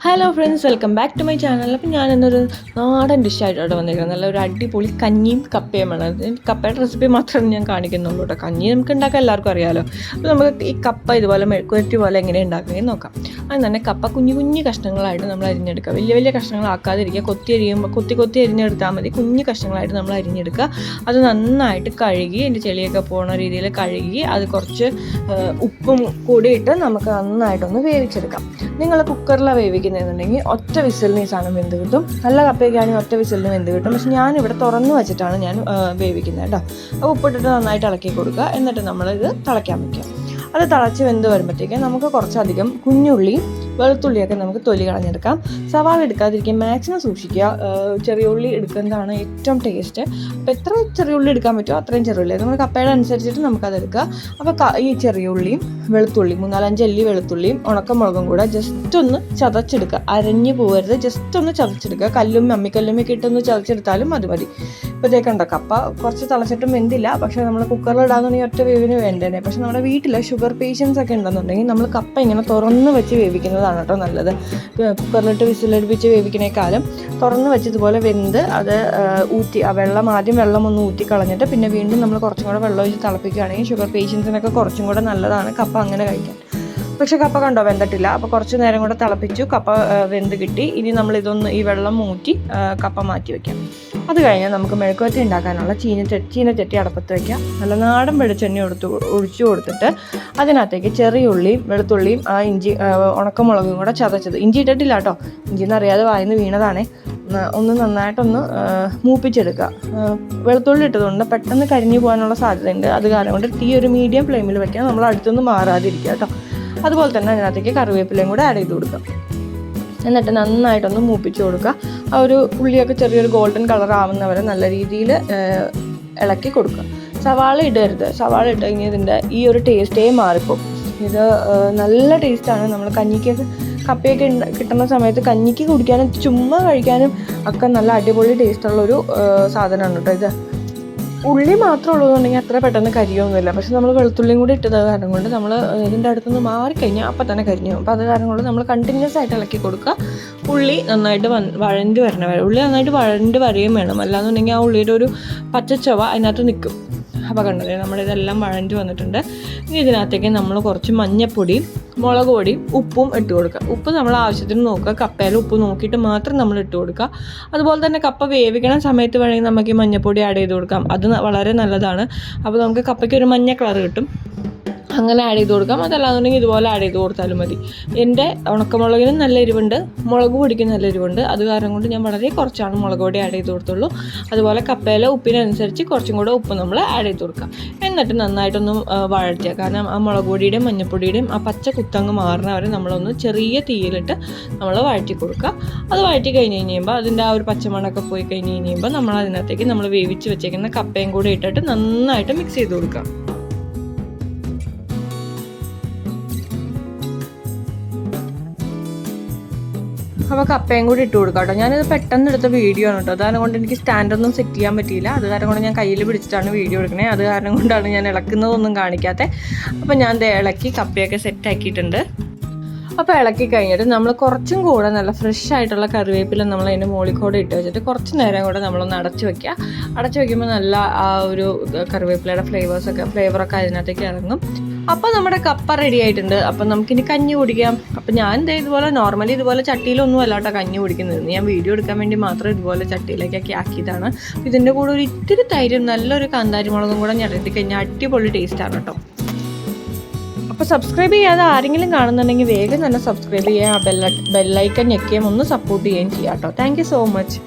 Hello friends welcome back to my channel അപ്പം ഞാൻ ഇന്നൊരു നാടൻ ഡിഷായിട്ടോടെ വന്നിരിക്കുന്നത്. നല്ല ഒരു അടിപൊളി കഞ്ഞിയും കപ്പയുമാണ് കപ്പയുടെ റെസിപ്പി മാത്രമേ ഞാൻ കാണിക്കുന്നുള്ളൂ കേട്ടോ കഞ്ഞി നമുക്ക് ഉണ്ടാക്കാൻ എല്ലാവർക്കും അറിയാമല്ലോ അപ്പോൾ നമുക്ക് ഈ കപ്പ ഇതുപോലെ മെഴുക്കുവരട്ടി പോലെ എങ്ങനെ ഉണ്ടാക്കുകയും നോക്കാം. അത് തന്നെ കപ്പ കുഞ്ഞു കുഞ്ഞു കഷ്ണങ്ങളായിട്ട് നമ്മൾ അരിഞ്ഞെടുക്കുക. വലിയ വലിയ കഷ്ണങ്ങളാക്കാതിരിക്കുക. കൊത്തി അരിയുമ്പോൾ കൊത്തി കൊത്തി അരിഞ്ഞെടുത്താൽ മതി. കുഞ്ഞു കഷ്ണങ്ങളായിട്ട് നമ്മൾ അരിഞ്ഞെടുക്കുക. അത് നന്നായിട്ട് കഴുകി അതിന്റെ ചെളിയൊക്കെ പോകുന്ന രീതിയിൽ കഴുകി അത് കുറച്ച് ഉപ്പും കൂടിയിട്ട് നമുക്ക് നന്നായിട്ടൊന്ന് വേവിച്ചെടുക്കാം. നിങ്ങൾ കുക്കറിലാണ് വേവിക്കുന്നതെന്നുണ്ടെങ്കിൽ ഒറ്റ വിസിലിന് ഈ സാധനം വെന്ത് കിട്ടും. നല്ല കപ്പയൊക്കെയാണെങ്കിൽ ഒറ്റ വിസിലിന് വെന്ത് കിട്ടും. പക്ഷെ ഞാനിവിടെ തുറന്നു വെച്ചിട്ടാണ് ഞാൻ വേവിക്കുന്നത് കേട്ടോ. അപ്പോൾ ഉപ്പിട്ടിട്ട് നന്നായിട്ട് ഇളക്കി കൊടുക്കുക. എന്നിട്ട് നമ്മളിത് തിളയ്ക്കാൻ വയ്ക്കുക. അത് തിളച്ച് വെന്ത് വരുമ്പോഴത്തേക്ക് നമുക്ക് കുറച്ചധികം കുഞ്ഞുള്ളി വെളുത്തുള്ളിയൊക്കെ നമുക്ക് തൊലി കളഞ്ഞെടുക്കാം. സവാള എടുക്കാതിരിക്കുക മാക്സിമം സൂക്ഷിക്കുക. ചെറിയ ഉള്ളി എടുക്കുന്നതാണ് ഏറ്റവും ടേസ്റ്റ് അപ്പോൾ എത്ര ചെറിയ ഉള്ളി എടുക്കാൻ പറ്റുമോ അത്രയും ചെറിയ ഉള്ളി. നമ്മൾ കപ്പയുടെ അനുസരിച്ചിട്ട് നമുക്കത് എടുക്കുക അപ്പോൾ ഈ ചെറിയ ഉള്ളിയും വെളുത്തുള്ളി മൂന്നാലഞ്ച് അല്ലി വെളുത്തുള്ളിയും ഉണക്കമുളകും കൂടെ ജസ്റ്റ് ഒന്ന് ചതച്ചെടുക്കുക. അരഞ്ഞു പോകരുത് ജസ്റ്റ് ഒന്ന് ചതച്ചെടുക്കുക. കല്ലും അമ്മിക്കല്ലുമൊക്കെ ഇട്ടൊന്ന് ചതച്ചെടുത്താലും അത് മതി. ഇപ്പോൾ കണ്ടോ കപ്പ കുറച്ച് തിളച്ചിട്ടും വെന്തില്ല. പക്ഷേ നമ്മൾ കുക്കറിൽ ഇടാന്നുണ്ടെങ്കിൽ ഒറ്റ വേവിന് വേണ്ടേനെ. പക്ഷെ നമ്മുടെ വീട്ടിൽ ഷുഗർ പേഷ്യൻസ് ഒക്കെ ഉണ്ടെന്നുണ്ടെങ്കിൽ നമ്മൾ കപ്പ ഇങ്ങനെ തുറന്ന് വെച്ച് വേവിക്കുന്നതാണ് കേട്ടോ നല്ലത്. കുക്കറിലിട്ട് വിസിലടിപ്പിച്ച് വേവിക്കണേക്കാളും തുറന്ന് വെച്ച് ഇതുപോലെ വെന്ത് അത് ഊറ്റി ആ വെള്ളം ആദ്യം വെള്ളം ഒന്ന് ഊറ്റി കളഞ്ഞിട്ട് പിന്നെ വീണ്ടും നമ്മൾ കുറച്ചും കൂടെ വെള്ളം ഒഴിച്ച് തിളപ്പിക്കുകയാണെങ്കിൽ ഷുഗർ പേഷ്യൻസിനൊക്കെ കുറച്ചും കൂടെ നല്ലതാണ്. കപ്പ അങ്ങനെ കഴിക്കാൻ. പക്ഷെ കപ്പ കണ്ടോ? വെന്തിട്ടില്ല. അപ്പോൾ കുറച്ച് നേരം കൂടെ തിളപ്പിച്ചു. കപ്പ വെന്ത് കിട്ടി. ഇനി നമ്മൾ ഇതൊന്ന് ഈ വെള്ളം മൂറ്റി കപ്പ മാറ്റി വെക്കാം. അത് കഴിഞ്ഞാൽ നമുക്ക് മെഴുക്കുവറ്റി ഉണ്ടാക്കാനുള്ള ചീനച്ചട്ടി ചീനച്ചട്ടി അടപ്പത്ത് വെക്കാം. നല്ല നാടൻ വെളിച്ചെണ്ണ കൊടുത്ത് ഒഴിച്ചു കൊടുത്തിട്ട് അതിനകത്തേക്ക് ചെറിയ ഉള്ളിയും വെളുത്തുള്ളിയും ആ ഇഞ്ചി ഉണക്കമുളകും കൂടെ ചതച്ചത്. ഇഞ്ചി ഇട്ടിട്ടില്ല കേട്ടോ. ഇഞ്ചി എന്നറിയാതെ വായിന്ന് വീണതാണേ. ഒന്ന് നന്നായിട്ടൊന്ന് മൂപ്പിച്ചെടുക്കുക. വെളുത്തുള്ളി ഇട്ടതുകൊണ്ട് പെട്ടെന്ന് കരിഞ്ഞു പോകാനുള്ള സാധ്യതയുണ്ട്. അത് കാരണം കൊണ്ട് തീ ഒരു മീഡിയം ഫ്ലെയിമിൽ വെക്കാം നമ്മൾ അടുത്തൊന്നും മാറാതിരിക്കുക കേട്ടോ. അതുപോലെ തന്നെ അതിനകത്തേക്ക് കറിവേപ്പിലയും കൂടെ ആഡ് ചെയ്ത് കൊടുക്കാം. എന്നിട്ട് നന്നായിട്ടൊന്ന് മൂപ്പിച്ച് കൊടുക്കുക. ആ ഒരു ഉള്ളിയൊക്കെ ചെറിയൊരു ഗോൾഡൻ കളർ ആവുന്നവരെ നല്ല രീതിയിൽ ഇളക്കി കൊടുക്കുക. സവാള ഇടരുത്. സവാള ഇട്ട് കഴിഞ്ഞാൽ ഇതിന്റെ ഈ ഒരു ടേസ്റ്റേ മാറിപ്പോകും ഇത് നല്ല ടേസ്റ്റാണ് നമ്മൾ കഞ്ഞിക്ക് കപ്പയൊക്കെ കിട്ടുന്ന സമയത്ത് കഞ്ഞിക്ക് കുടിക്കാനും ചുമ്മാ കഴിക്കാനും ഒക്കെ നല്ല അടിപൊളി ടേസ്റ്റുള്ളൊരു സാധനമാണ് കേട്ടോ ഇത്. ഉള്ളി മാത്രം ഉള്ളതുകൊണ്ടെങ്കിൽ അത്ര പെട്ടെന്ന് കരിയൊന്നുമില്ല. പക്ഷെ നമ്മൾ വെളുത്തുള്ളിയും കൂടി ഇട്ടത് കാരണം കൊണ്ട് നമ്മൾ ഇതിന്റെ അടുത്തുനിന്ന് മാറിക്കഴിഞ്ഞാൽ അപ്പം തന്നെ കരിഞ്ഞു അപ്പോൾ അത് കാരണം കൊണ്ട് നമ്മൾ കണ്ടിന്യൂസ് ആയിട്ട് ഇളക്കി കൊടുക്കുക. ഉള്ളി നന്നായിട്ട് വഴണ്ട് വരണ വരെ ഉള്ളി നന്നായിട്ട് വഴണ്ട് വരുകയും വേണം. അല്ലാന്നുണ്ടെങ്കിൽ ആ ഉള്ളിയുടെ ഒരു പച്ചച്ചവ അതിനകത്ത് നിൽക്കും. അപ്പോൾ കണ്ടത് നമ്മളിതെല്ലാം വഴണ്ട് വന്നിട്ടുണ്ട്. ഇനി ഇതിനകത്തേക്ക് നമ്മൾ കുറച്ച് മഞ്ഞപ്പൊടിയും മുളക് പൊടിയും ഉപ്പും ഇട്ട് കൊടുക്കുക. ഉപ്പ് നമ്മൾ ആവശ്യത്തിന് നോക്കുക. കപ്പയിൽ ഉപ്പ് നോക്കിയിട്ട് മാത്രം നമ്മൾ ഇട്ട് കൊടുക്കുക. അതുപോലെ തന്നെ കപ്പ വേവിക്കണ സമയത്ത് വേണമെങ്കിൽ നമുക്ക് ഈ മഞ്ഞപ്പൊടി ആഡ് ചെയ്ത് കൊടുക്കാം. അത് വളരെ നല്ലതാണ്. അപ്പോൾ നമുക്ക് കപ്പയ്ക്ക് ഒരു മഞ്ഞ കളർ കിട്ടും. അങ്ങനെ ആഡ് ചെയ്ത് കൊടുക്കാം. അതല്ലാന്നുണ്ടെങ്കിൽ ഇതുപോലെ ആഡ് ചെയ്ത് കൊടുത്താലും മതി. എന്റെ ഉണക്കമുളകിനും നല്ല എരിവുണ്ട്. മുളക് പൊടിക്കും നല്ല എരിവുണ്ട്. അത് കാരണം കൊണ്ട് ഞാൻ വളരെ കുറച്ചാണ് മുളക് പൊടി ആഡ് ചെയ്ത് കൊടുത്തുള്ളൂ. അതുപോലെ കപ്പയിലെ ഉപ്പിനനുസരിച്ച് കുറച്ചും കൂടെ ഉപ്പ് നമ്മൾ ആഡ് ചെയ്ത് കൊടുക്കാം. എന്നിട്ട് നന്നായിട്ടൊന്ന് വഴറ്റുക. കാരണം ആ മുളക് പൊടിയുടെയും മഞ്ഞപ്പൊടിയുടെയും ആ പച്ച കുത്തങ്ങ് മാറുന്ന വരെ നമ്മളൊന്ന് ചെറിയ തീയിലിട്ട് നമ്മൾ വഴറ്റി കൊടുക്കുക. അത് വഴറ്റി കഴിഞ്ഞ് കഴിയുമ്പോൾ അതിന്റെ ആ ഒരു പച്ചമണൊക്കെ പോയി കഴിഞ്ഞ് കഴിയുമ്പോൾ നമ്മൾ അതിനകത്തേക്ക് നമ്മൾ വേവിച്ച് വെച്ചേക്കുന്ന കപ്പയും കൂടി ഇട്ടിട്ട് നന്നായിട്ട് മിക്സ് ചെയ്ത് കൊടുക്കുക. അപ്പോൾ കപ്പയും കൂടി ഇട്ട് കൊടുക്കാം കേട്ടോ. ഞാനിത് പെട്ടെന്ന് എടുത്ത വീഡിയോ ആണ് കേട്ടോ. അത് കാരണം കൊണ്ട് എനിക്ക് സ്റ്റാൻഡൊന്നും സെറ്റ് ചെയ്യാൻ പറ്റിയില്ല. അത് കാരണം കൊണ്ട് ഞാൻ കയ്യിൽ പിടിച്ചിട്ടാണ് വീഡിയോ എടുക്കുന്നത് അത് കാരണം കൊണ്ടാണ് ഞാൻ ഇളക്കുന്നതൊന്നും കാണിക്കാത്തത് അപ്പോൾ ഞാൻ ഇളക്കി കപ്പയൊക്കെ സെറ്റ് ആക്കിയിട്ടുണ്ട്. അപ്പോൾ ഇളക്കി കഴിഞ്ഞിട്ട് നമ്മൾ കുറച്ചും കൂടെ നല്ല ഫ്രഷ് ആയിട്ടുള്ള കറിവേപ്പില നമ്മൾ അതിന്റെ മുകളിൽ കൂടെ ഇട്ട് വെച്ചിട്ട് കുറച്ച് നേരം കൂടെ നമ്മളൊന്ന് അടച്ചു വെക്കുക. അടച്ചു വെക്കുമ്പോൾ നല്ല ആ ഒരു കറിവേപ്പിലയുടെ ഫ്ലേവേഴ്സൊക്കെ ഫ്ലേവറൊക്കെ അതിനകത്തേക്ക് ഇറങ്ങും. അപ്പോൾ നമ്മുടെ കപ്പ റെഡി ആയിട്ടുണ്ട്. അപ്പം നമുക്കിനി കഞ്ഞി കുടിക്കാം. അപ്പം ഞാൻ എന്താ ഇതുപോലെ നോർമലി ഇതുപോലെ ചട്ടിയിലൊന്നും അല്ലാട്ടോ കഞ്ഞി കുടിക്കുന്നത്. ഞാൻ വീഡിയോ എടുക്കാൻ വേണ്ടി മാത്രം ഇതുപോലെ ചട്ടിയിലേക്കൊക്കെ ആക്കിയതാണ്. ഇതിന്റെ കൂടെ ഒരു ഇത്തിരി തൈരും നല്ലൊരു കാന്താരി മുളകും കൂടെ ഞെരട്ടി കഴിഞ്ഞാൽ അടിപൊളി ടേസ്റ്റാണ് കേട്ടോ. അപ്പോൾ സബ്സ്ക്രൈബ് ചെയ്യാതെ ആരെങ്കിലും കാണുന്നുണ്ടെങ്കിൽ വേഗം തന്നെ സബ്സ്ക്രൈബ് ചെയ്യുക ബെല്ല ബെല്ലൈക്കൻ ഞെക്കുകയും ഒന്ന് സപ്പോർട്ട് ചെയ്യുകയും ചെയ്യാം കേട്ടോ താങ്ക് സോ മച്ച്